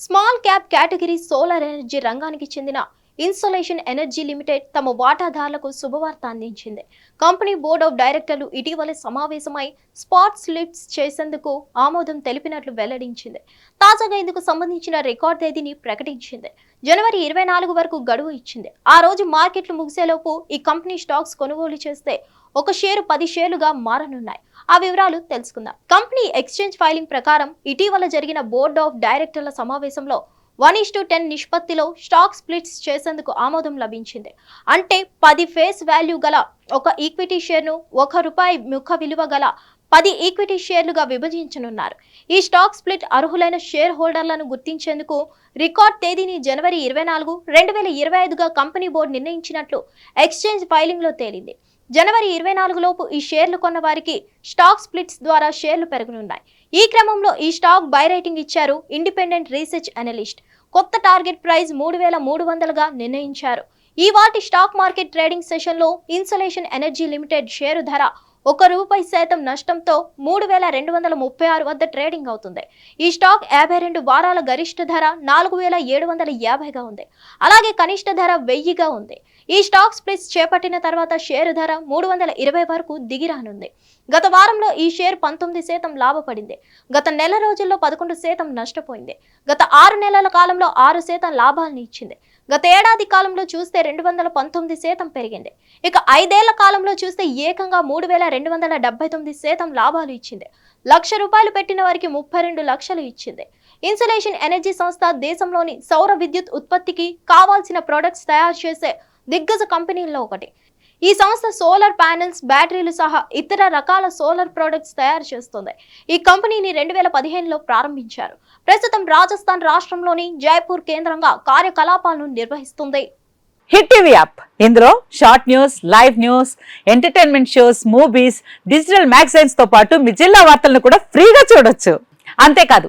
Small cap category solar energy రంగానికి చెందిన insolation energy limited తమ వాటాదారులకు శుభవార్త అందించింది. కంపెనీ బోర్డ్ ఆఫ్ డైరెక్టర్లు ఇటీవల సమావేశమై స్పాట్ స్లిప్స్ చేసేందుకు ఆమోదం తెలిపినట్లు వెల్లడించింది. తాజాగా ఇందుకు సంబంధించిన రికార్డ్ తేదీని ప్రకటించింది. జనవరి ఇరవై నాలుగు వరకు గడువు ఇచ్చింది. ఆ రోజు మార్కెట్లు ముగిసేలోపు ఈ కంపెనీ స్టాక్స్ కొనుగోలు చేస్తే ఒక షేరు పది షేర్లుగా మారనున్నాయి. ఆ వివరాలు తెలుసుకుందాం. కంపెనీ ఎక్స్చేంజ్ ఫైలింగ్ ప్రకారం ఇటీవల జరిగిన బోర్డ్ ఆఫ్ డైరెక్టర్ల సమావేశంలో వన్ ఇస్ టు టెన్ నిష్పత్తిలో స్టాక్ స్ప్లిట్స్ చేసేందుకు ఆమోదం లభించింది. అంటే పది ఫేస్ వాల్యూ గల ఒక ఈక్విటీ షేర్ను ఒక రూపాయి ముఖ విలువ గల పది ఈక్విటీ షేర్లుగా విభజించనున్నారు. ఈ స్టాక్ స్ప్లిట్ అర్హులైన షేర్ హోల్డర్లను గుర్తించేందుకు రికార్డ్ తేదీని జనవరి ఇరవై నాలుగు రెండు వేల ఇరవై ఐదుగా కంపెనీ బోర్డు నిర్ణయించినట్లు ఎక్స్చేంజ్ ఫైలింగ్లో తేలింది. జనవరి ఇరవై నాలుగు లోపు ఈ షేర్లు కొన్న వారికి స్టాక్ స్ప్లిట్స్ ద్వారా షేర్లు పెరగనున్నాయి. ఈ క్రమంలో ఈ స్టాక్ బై రేటింగ్ ఇచ్చారు ఇండిపెండెంట్ రీసెర్చ్ అనలిస్ట్ కొత్త టార్గెట్ ప్రైస్ మూడు వేల మూడు వందలుగా నిర్ణయించారు. ఈ వాటి స్టాక్ మార్కెట్ ట్రేడింగ్ సెషన్లో ఇన్సలేషన్ ఎనర్జీ లిమిటెడ్ షేరు ధర ఒక రూపాయి శాతం నష్టంతో మూడు వేల రెండు వందల ముప్పై ఆరు వద్ద ట్రేడింగ్ అవుతుంది. ఈ స్టాక్ యాభై రెండు వారాల గరిష్ట ధర నాలుగు వేల ఏడు వందల యాభైగా ఉంది. అలాగే కనిష్ట ధర వెయ్యిగా ఉంది. ఈ స్టాక్ స్ప్లిట్స్ చేపట్టిన తర్వాత షేరు ధర మూడు వందల ఇరవై వరకు దిగిరానుంది గత వారంలో ఈ షేర్ పంతొమ్మిది శాతం లాభపడింది. గత నెల రోజుల్లో పదకొండు శాతం నష్టపోయింది. గత ఆరు నెలల కాలంలో ఆరు శాతం లాభాలను ఇచ్చింది. గత ఏడాది కాలంలో చూస్తే రెండు వందల పంతొమ్మిది శాతం పెరిగింది. ఇక ఐదేళ్ళ కాలంలో చూస్తే ఏకంగా మూడు వేల రెండు వందల డెబ్బై తొమ్మిది శాతం లాభాలు ఇచ్చింది. లక్ష రూపాయలు పెట్టిన వారికి ముప్పై రెండు లక్షలు ఇచ్చింది. ఇన్సులేషన్ ఎనర్జీ సంస్థ దేశంలోని సౌర విద్యుత్ ఉత్పత్తికి కావాల్సిన ప్రొడక్ట్స్ తయారు చేసే దిగ్గజ కంపెనీల్లో ఒకటి. ఈ సంస్థ సోలార్ ప్యానెల్స్ బ్యాటరీలు సహా ఇతర రకాల సోలార్ ప్రొడక్ట్స్ తయారు చేస్తుంది. ఈ కంపెనీని రెండు వేల పదిహేనులో ప్రారంభించారు. ప్రస్తుతం రాజస్థాన్ రాష్ట్రంలోని జైపూర్ కేంద్రంగా కార్యకలాపాలను నిర్వహిస్తుంది. Hit TV app. ఇందులో short news live news entertainment shows movies digital మ్యాగజైన్స్తో పాటు మీ జిల్లా వార్తలను కూడా ఫ్రీగా చూడొచ్చు. అంతేకాదు